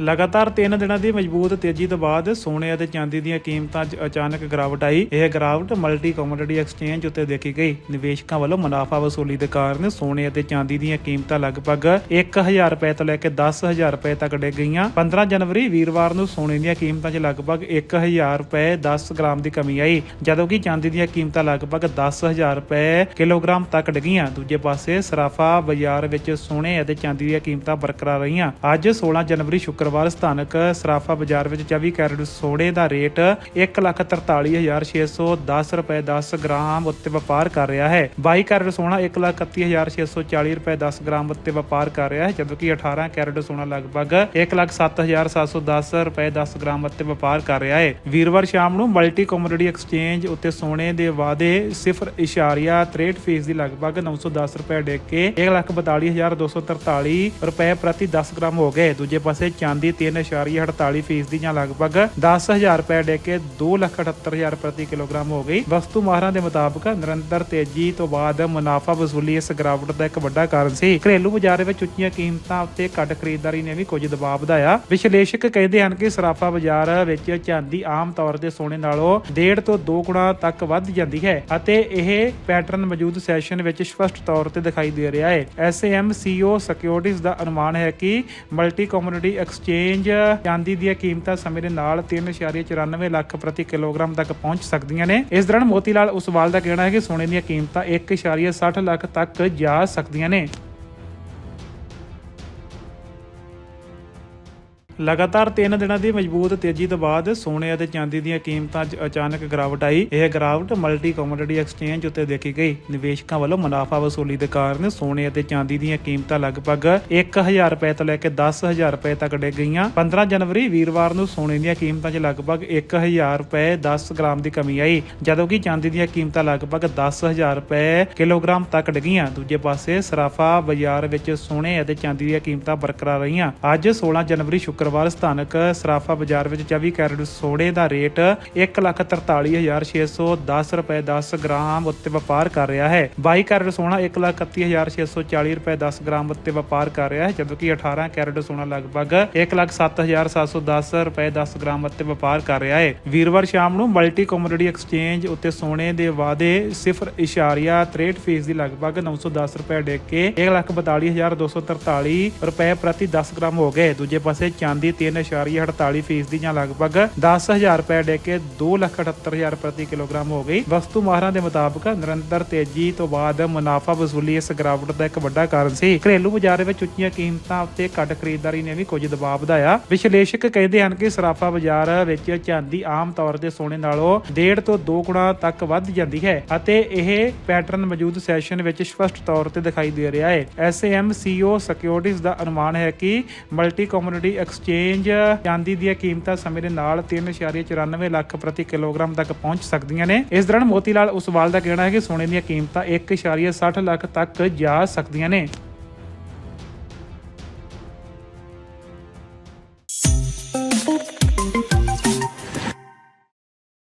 ਲਗਾਤਾਰ 3 ਦਿਨਾਂ ਦੀ ਮਜ਼ਬੂਤ ਤੇਜ਼ੀ ਤੋਂ ਬਾਅਦ ਸੋਨੇ ਅਤੇ ਚਾਂਦੀ ਦੀਆਂ ਕੀਮਤਾਂ 'ਚ ਅਚਾਨਕ ਗਿਰਾਵਟ ਆਈ। ਇਹ ਗਿਰਾਵਟ ਮਲਟੀ ਕਮੋਡਿਟੀ ਐਕਸਚੇਂਜ ਉੱਤੇ ਦੇਖੀ ਗਈ। ਨਿਵੇਸ਼ਕਾਂ ਵੱਲੋਂ ਮੁਨਾਫਾ ਵਸੂਲੀ ਦੇ ਕਾਰਨ ਸੋਨੇ ਅਤੇ ਚਾਂਦੀ ਦੀਆਂ ਕੀਮਤਾਂ ਲਗਭਗ 1000 ਰੁਪਏ ਤੋਂ ਲੈ ਕੇ 10000 ਰੁਪਏ ਤੱਕ ਡਿੱਗ ਗਈਆਂ। 15 ਜਨਵਰੀ ਵੀਰਵਾਰ ਨੂੰ ਸੋਨੇ ਦੀਆਂ ਕੀਮਤਾਂ 'ਚ ਲਗਭਗ 1000 ਰੁਪਏ 10 ਗ੍ਰਾਮ ਦੀ ਕਮੀ ਆਈ, ਜਦੋਂ ਕਿ ਚਾਂਦੀ ਦੀਆਂ ਕੀਮਤਾਂ ਲਗਭਗ 10000 ਰੁਪਏ ਕਿਲੋਗ੍ਰਾਮ ਤੱਕ ਡਿੱਗੀਆਂ ਦੂਜੇ ਪਾਸੇ ਸਰਾਫਾ ਬਾਜ਼ਾਰ ਵਿੱਚ ਸੋਨੇ ਅਤੇ ਚਾਂਦੀ ਦੀਆਂ ਕੀਮਤਾਂ ਬਰਕਰਾਰ ਰਹੀਆਂ। ਅੱਜ 16 ਜਨਵਰੀ ਸ਼ੁੱਕਰ ਸ਼ੁੱਕਰਵਾਰ ਸਥਾਨਕ ਸਰਾਫਾ ਬਾਜ਼ਾਰ ਵਿੱਚ 24 ਕੈਰਟ ਸੋਨੇ ਦਾ ਰੇਟ 143610 ਰੁਪਏ 10 ਗ੍ਰਾਮ ਉੱਤੇ ਵਪਾਰ ਕਰ ਰਿਹਾ ਹੈ। 22 ਕੈਰਟ ਸੋਨਾ 131640 ਰੁਪਏ 10 ਗ੍ਰਾਮ ਉੱਤੇ ਵਪਾਰ ਕਰ ਰਿਹਾ ਹੈ ਜਦੋਂ 18 ਕੈਰਟ ਸੋਨਾ ਲਗਭਗ 107710 ਰੁਪਏ 10 ਗ੍ਰਾਮ ਉੱਤੇ ਵਪਾਰ ਕਰ ਰਿਹਾ ਹੈ। ਵੀਰਵਾਰ ਸ਼ਾਮ ਨੂੰ ਮਲਟੀ ਕਮੋਡਿਟੀ ਐਕਸਚੇਂਜ ਉੱਤੇ ਸੋਨੇ ਦੇ ਵਾਅਦੇ 0.63 ਫੀਸ ਦੀ ਲਗਭਗ 910 ਰੁਪਏ ਡਿੱਗ ਕੇ 142243 ਰੁਪਏ ਪ੍ਰਤੀ 10 ਗ੍ਰਾਮ ਹੋ ਗਏ। ਦੂਜੇ ਪਾਸੇ ਚਾਂਦੀ 3.48 ਫੀਸ ਦੀ ਜਾਂ ਲਗਭਗ 10000 ਰੁਪਏ ਡਿੱਗ ਕੇ 278000 ਪ੍ਰਤੀ ਕਿਲੋਗ੍ਰਾਮ ਹੋ ਗਈ। ਵਸਤੂ ਮਾਹਰਾਂ ਦੇ ਮੁਤਾਬਕ ਨਿਰੰਤਰ ਤੇਜ਼ੀ ਤੋਂ ਬਾਅਦ ਮੁਨਾਫਾ ਵਸੂਲੀ ਇਸ ਗਿਰਾਵਟ ਦਾ ਇੱਕ ਵੱਡਾ ਕਾਰਨ ਸੀ। ਘਰੇਲੂ ਬਾਜ਼ਾਰ ਵਿੱਚ ਉੱਚੀਆਂ ਕੀਮਤਾਂ ਉੱਤੇ ਘੱਟ ਖਰੀਦਦਾਰੀ ਨੇ ਵੀ ਕੁਝ ਦਬਾਅ ਵਧਾਇਆ। ਵਿਸ਼ਲੇਸ਼ਕ ਕਹਿੰਦੇ ਹਨ ਕਿ ਸਰਾਫਾ ਬਾਜ਼ਾਰ ਵਿੱਚ ਚਾਂਦੀ ਆਮ ਤੌਰ ਤੇ ਸੋਨੇ ਨਾਲੋਂ ਡੇਢ ਤੋਂ 2 ਗੁਣਾ ਤੱਕ ਵੱਧ ਜਾਂਦੀ ਹੈ ਅਤੇ ਇਹ ਪੈਟਰਨ ਮੌਜੂਦ ਸੈਸ਼ਨ ਵਿੱਚ ਸਪਸ਼ਟ ਤੌਰ ਤੇ ਦਿਖਾਈ ਦੇ ਰਿਹਾ ਹੈ। ਐਸਏਐਮ ਸੀਓ ਸਿਕਿਉਰਿਟੀਜ਼ ਦਾ ਅਨੁਮਾਨ ਹੈ ਕਿ ਮਲਟੀ ਕਮੋਡਿਟੀ ਐਕਸਚੇਂਜ ਚਾਂਦੀ ਦੀਆਂ ਕੀਮਤਾਂ ਸਮੇਂ ਦੇ ਨਾਲ 3.94 ਲੱਖ ਪ੍ਰਤੀ ਕਿਲੋਗ੍ਰਾਮ ਤੱਕ ਪਹੁੰਚ ਸਕਦੀਆਂ ਨੇ। ਇਸ ਦੌਰਾਨ ਮੋਤੀਲਾਲ ਉਸਵਾਲ ਦਾ ਕਹਿਣਾ ਹੈ ਕਿ ਸੋਨੇ ਦੀਆਂ ਕੀਮਤਾਂ 1.60 ਲੱਖ ਤੱਕ ਜਾ ਸਕਦੀਆਂ ਨੇ। ਲਗਾਤਾਰ 3 ਦਿਨਾਂ ਦੀ ਮਜ਼ਬੂਤ ਤੇਜ਼ੀ ਤੋਂ ਬਾਅਦ ਸੋਨੇ ਅਤੇ ਚਾਂਦੀ ਦੀਆਂ ਕੀਮਤਾਂ 'ਚ ਅਚਾਨਕ ਗਿਰਾਵਟ ਆਈ। ਇਹ ਗਿਰਾਵਟ ਮਲਟੀ ਕਮੋਡਿਟੀ ਐਕਸਚੇਂਜ ਉੱਤੇ ਦੇਖੀ ਗਈ। ਨਿਵੇਸ਼ਕਾਂ ਵੱਲੋਂ ਮੁਨਾਫਾ ਵਸੂਲੀ ਦੇ ਕਾਰਨ ਸੋਨੇ ਅਤੇ ਚਾਂਦੀ ਦੀਆਂ ਕੀਮਤਾਂ ਲਗਭਗ 1000 ਰੁਪਏ ਤੋਂ ਲੈ ਕੇ 10000 ਰੁਪਏ ਤੱਕ ਡਿੱਗ ਗਈਆਂ। 15 ਜਨਵਰੀ ਵੀਰਵਾਰ ਨੂੰ ਸੋਨੇ ਦੀਆਂ ਕੀਮਤਾਂ 'ਚ ਲਗਭਗ 1000 ਰੁਪਏ 10 ਗ੍ਰਾਮ ਦੀ ਕਮੀ ਆਈ ਜਦੋਂ ਕਿ ਚਾਂਦੀ ਦੀਆਂ ਕੀਮਤਾਂ ਲਗਭਗ 10000 ਰੁਪਏ ਕਿਲੋਗ੍ਰਾਮ ਤੱਕ ਡਿੱਗੀਆਂ ਦੂਜੇ ਪਾਸੇ ਸਰਾਫਾ ਬਾਜ਼ਾਰ ਵਿੱਚ ਸੋਨੇ ਅਤੇ ਚਾਂਦੀ ਦੀਆਂ ਕੀਮਤਾਂ ਬਰਕਰਾਰ ਰਹੀਆਂ। ਅੱਜ 16 ਜਨਵਰੀ ਸ਼ੁੱਕਰ ਸ਼ੁੱਕਰਵਾਰ ਸਥਾਨਕ ਸਰਾਫਾ ਬਾਜ਼ਾਰ ਵਿੱਚ 24 ਕੈਰਟ ਸੋਨੇ ਦਾ ਰੇਟ 143610 ਰੁਪਏ 10 ਗ੍ਰਾਮ ਉੱਤੇ ਵਪਾਰ ਕਰ ਰਿਹਾ ਹੈ। 22 ਕੈਰਟ ਸੋਨਾ 131640 ਰੁਪਏ 10 ਗ੍ਰਾਮ ਉੱਤੇ ਵਪਾਰ ਕਰ ਰਿਹਾ ਹੈ ਜਦੋਂ 18 ਕੈਰਟ ਸੋਨਾ ਲਗਭਗ 107710 ਰੁਪਏ 10 ਗ੍ਰਾਮ ਉੱਤੇ ਵਪਾਰ ਕਰ ਰਿਹਾ ਹੈ। ਵੀਰਵਾਰ ਸ਼ਾਮ ਨੂੰ ਮਲਟੀ ਕਮੋਡਿਟੀ ਐਕਸਚੇਂਜ ਉੱਤੇ ਸੋਨੇ ਦੇ ਵਾਅਦੇ 0.63 ਫੀਸ ਦੀ ਲਗਭਗ 910 ਰੁਪਏ ਡਿੱਗ ਕੇ 142243 ਰੁਪਏ ਪ੍ਰਤੀ 10 ਗ੍ਰਾਮ ਹੋ ਗਏ। ਦੂਜੇ ਪਾਸੇ ਚਾਂਦੀ 3.48 ਫੀਸ ਦੀ ਜਾਂ ਲਗਭਗ 10000 ਰੁਪਏ ਡਿੱਗ ਕੇ 278000 ਪ੍ਰਤੀ ਕਿਲੋਗ੍ਰਾਮ ਹੋ ਗਈ। ਵਸਤੂ ਮਾਹਰਾਂ ਦੇ ਮੁਤਾਬਕ ਨਿਰੰਤਰ ਤੇਜ਼ੀ ਤੋਂ ਬਾਅਦ ਮੁਨਾਫਾ ਵਸੂਲੀ ਇਸ ਗਿਰਾਵਟ ਦਾ ਇੱਕ ਵੱਡਾ ਕਾਰਨ ਸੀ। ਘਰੇਲੂ ਬਾਜ਼ਾਰ ਵਿੱਚ ਉੱਚੀਆਂ ਕੀਮਤਾਂ ਉੱਤੇ ਘੱਟ ਖਰੀਦਦਾਰੀ ਨੇ ਵੀ ਕੁਝ ਦਬਾਅ ਵਧਾਇਆ। ਵਿਸ਼ਲੇਸ਼ਕ ਕਹਿੰਦੇ ਹਨ ਕਿ ਸਰਾਫਾ ਬਾਜ਼ਾਰ ਵਿੱਚ ਚਾਂਦੀ ਆਮ ਤੌਰ ਤੇ ਸੋਨੇ ਨਾਲੋਂ ਡੇਢ ਤੋਂ 2 ਗੁਣਾ ਤੱਕ ਵੱਧ ਜਾਂਦੀ ਹੈ ਅਤੇ ਇਹ ਪੈਟਰਨ ਮੌਜੂਦ ਸੈਸ਼ਨ ਵਿੱਚ ਸਪਸ਼ਟ ਤੌਰ ਤੇ ਦਿਖਾਈ ਦੇ ਰਿਹਾ ਹੈ। ਐਸਏਐਮ ਸੀਓ ਸਿਕਿਉਰਿਟੀਜ਼ ਦਾ ਅਨੁਮਾਨ ਹੈ ਕਿ ਮਲਟੀ ਕਮੋਡਿਟੀ ਐਕਸਚੇਂਜ ਚਾਂਦੀ ਦੀਆਂ ਕੀਮਤਾਂ ਸਮੇਂ ਦੇ ਨਾਲ 3.94 ਲੱਖ ਪ੍ਰਤੀ ਕਿਲੋਗ੍ਰਾਮ ਤੱਕ ਪਹੁੰਚ ਸਕਦੀਆਂ ਨੇ। ਇਸ ਦੌਰਾਨ ਮੋਤੀਲਾਲ ਉਸਵਾਲ ਦਾ ਕਹਿਣਾ ਹੈ ਕਿ ਸੋਨੇ ਦੀਆਂ ਕੀਮਤਾਂ 1.60 ਲੱਖ ਤੱਕ ਜਾ ਸਕਦੀਆਂ ਨੇ।